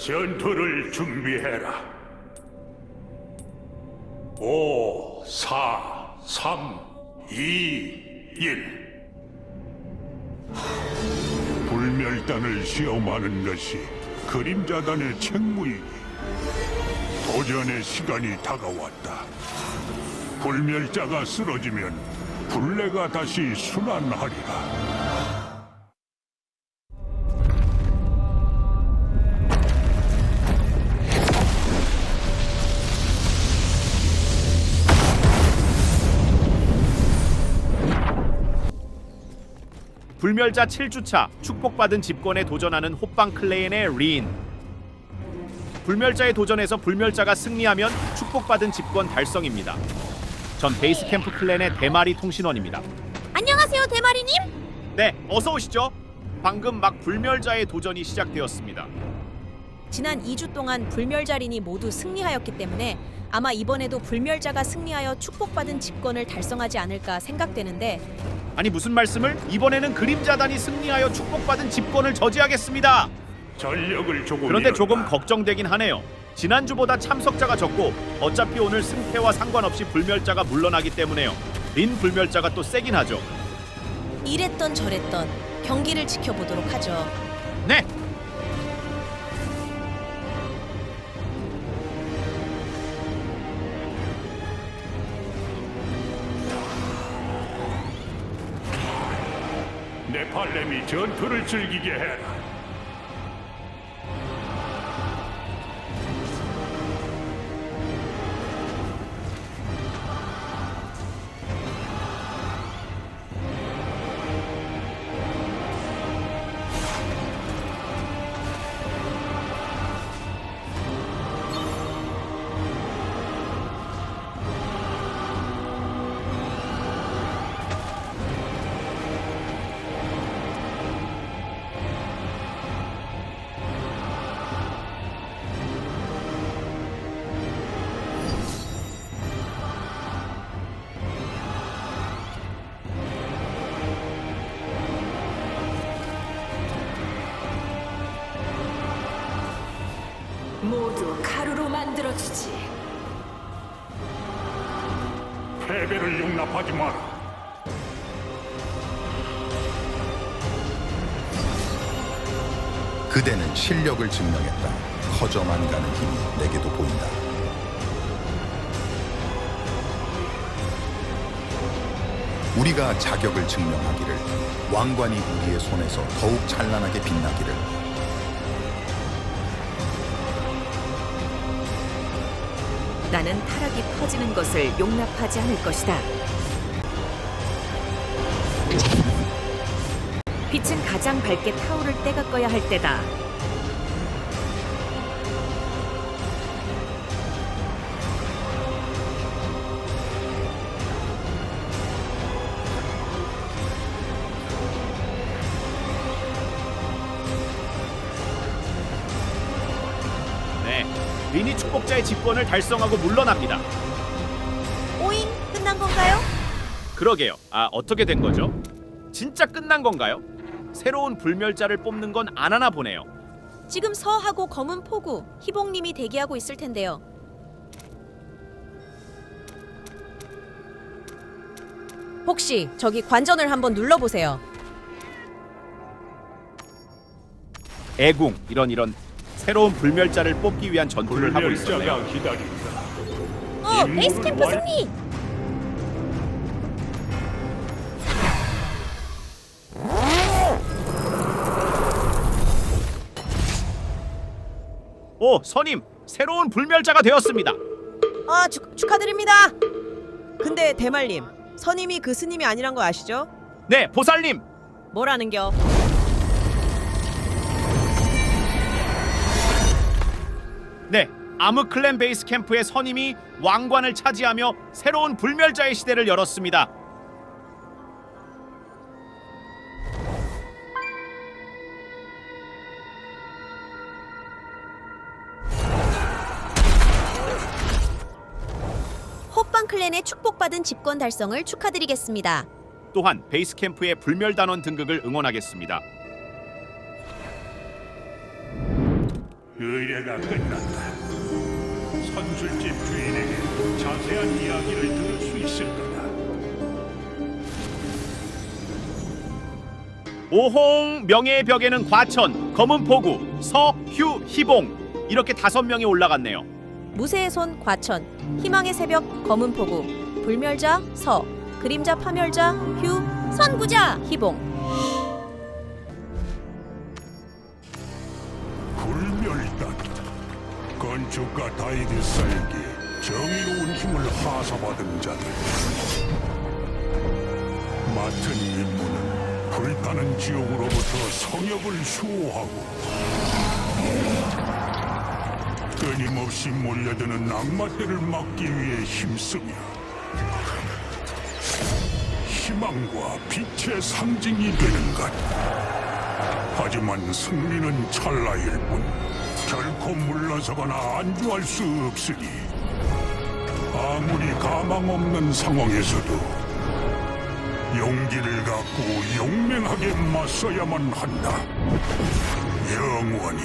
전투를 준비해라. 5, 4, 3, 2, 1. 불멸단을 시험하는 것이 그림자단의 책무이니 도전의 시간이 다가왔다. 불멸자가 쓰러지면 불레가 다시 순환하리라. 불멸자 7주차 축복받은 집권에 도전하는 호빵 클레인의 린. 불멸자의 도전에서 불멸자가 승리하면 축복받은 집권 달성입니다. 전 베이스 캠프 클랜의 대마리 통신원입니다. 안녕하세요, 대마리님. 네, 어서 오시죠. 방금 막 불멸자의 도전이 시작되었습니다. 지난 2주 동안 불멸자린이 모두 승리하였기 때문에 아마 이번에도 불멸자가 승리하여 축복받은 집권을 달성하지 않을까 생각되는데 아니 무슨 말씀을? 이번에는 그림자단이 승리하여 축복받은 집권을 저지하겠습니다. 전력을 조금 그런데 조금. 걱정되긴 하네요. 지난주보다 참석자가 적고 어차피 오늘 승패와 상관없이 불멸자가 물러나기 때문에요. 린 불멸자가 또 세긴 하죠. 이랬던 저랬던 경기를 지켜보도록 하죠. 네. 네팔렘이 전투를 즐기게 해라. 모두 가루로 만들어주지. 패배를 용납하지 마라. 그대는 실력을 증명했다. 커져만 가는 힘이 내게도 보인다. 우리가 자격을 증명하기를 왕관이 우리의 손에서 더욱 찬란하게 빛나기를 나는 타락이 퍼지는 것을 용납하지 않을 것이다. 빛은 가장 밝게 타오를 때가 꺼야 할 때다. 린이 축복자의 집권을 달성하고 물러납니다. 오잉 끝난 건가요? 그러게요. 아, 어떻게 된 거죠? 진짜 끝난 건가요? 새로운 불멸자를 뽑는 건 안 하나 보네요. 지금 서하고 검은 포구 희봉님이 대기하고 있을 텐데요. 혹시 저기 관전을 한번 눌러보세요. 애궁 이런 이런 새로운 불멸자를 뽑기 위한 전투를 하고 있었네요. 불멸자가 기다린다. 어, 베이스 캠프 완- 승리! 오, 선임 새로운 불멸자가 되었습니다. 아 축, 축하드립니다. 근데 대말님 선임이 그 스님이 아니란 거 아시죠? 네, 보살님. 뭐라는겨? 네, 아무클랜 베이스 캠프의 선임이 왕관을 차지하며 새로운 불멸자의 시대를 열었습니다. 호빵 클랜의 축복받은 집권 달성을 축하드리겠습니다. 또한 베이스 캠프의 불멸 단원 등극을 응원하겠습니다. 의뢰가 끝났다. 선술집 주인에게 자세한 이야기를 들을 수 있을 거다. 오홍 명예의 벽에는 과천, 검은 포구, 서, 휴, 희봉 이렇게 다섯 명이 올라갔네요. 무쇠의 손 과천, 희망의 새벽 검은 포구, 불멸자 서, 그림자 파멸자 휴, 선구자 희봉. 건축가 다이드 사에게 정의로운 힘을 하사받은 자들. 맡은 임무는 불타는 지옥으로부터 성역을 수호하고 끊임없이 몰려드는 악마들을 막기 위해 힘쓰며 희망과 빛의 상징이 되는 것. 하지만 승리는 찰나일 뿐 결코 물러서거나 안주할 수 없으니 아무리 가망 없는 상황에서도 용기를 갖고 용맹하게 맞서야만 한다. 영원히